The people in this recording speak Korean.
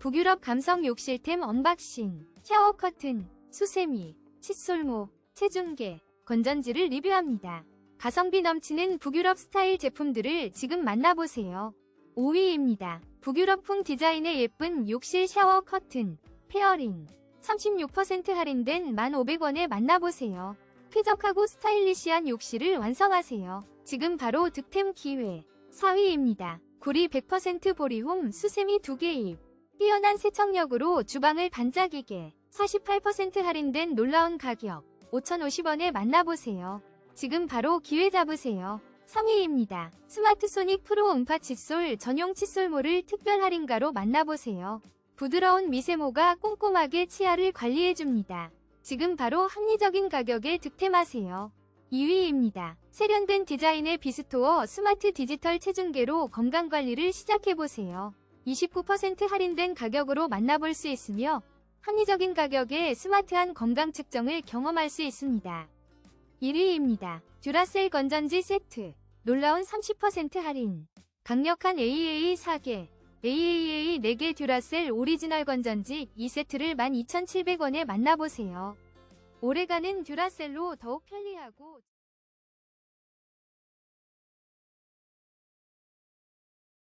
북유럽 감성 욕실템 언박싱, 샤워 커튼, 수세미, 칫솔모, 체중계, 건전지를 리뷰합니다. 가성비 넘치는 북유럽 스타일 제품들을 지금 만나보세요. 5위입니다. 북유럽풍 디자인의 예쁜 욕실 샤워 커튼, 페어링. 36% 할인된 1,500원에 만나보세요. 쾌적하고 스타일리시한 욕실을 완성하세요. 지금 바로 득템 기회. 4위입니다. 구리 100% 보리홈 수세미 2개 입. 뛰어난 세척력으로 주방을 반짝이게 48% 할인된 놀라운 가격 5,050원에 만나보세요. 지금 바로 기회 잡으세요. 3위입니다. 스마트 소닉 프로 음파 칫솔 전용 칫솔모를 특별 할인가로 만나보세요. 부드러운 미세모가 꼼꼼하게 치아를 관리해줍니다. 지금 바로 합리적인 가격에 득템하세요. 2위입니다. 세련된 디자인의 비스토어 스마트 디지털 체중계로 건강관리를 시작해보세요. 29% 할인된 가격으로 만나볼 수 있으며 합리적인 가격에 스마트한 건강 측정을 경험할 수 있습니다. 1위입니다. 듀라셀 건전지 세트 놀라운 30% 할인 강력한 AAA 4개 AAA 4개 듀라셀 오리지널 건전지 2세트를 12,700원에 만나보세요. 오래가는 듀라셀로 더욱 편리하고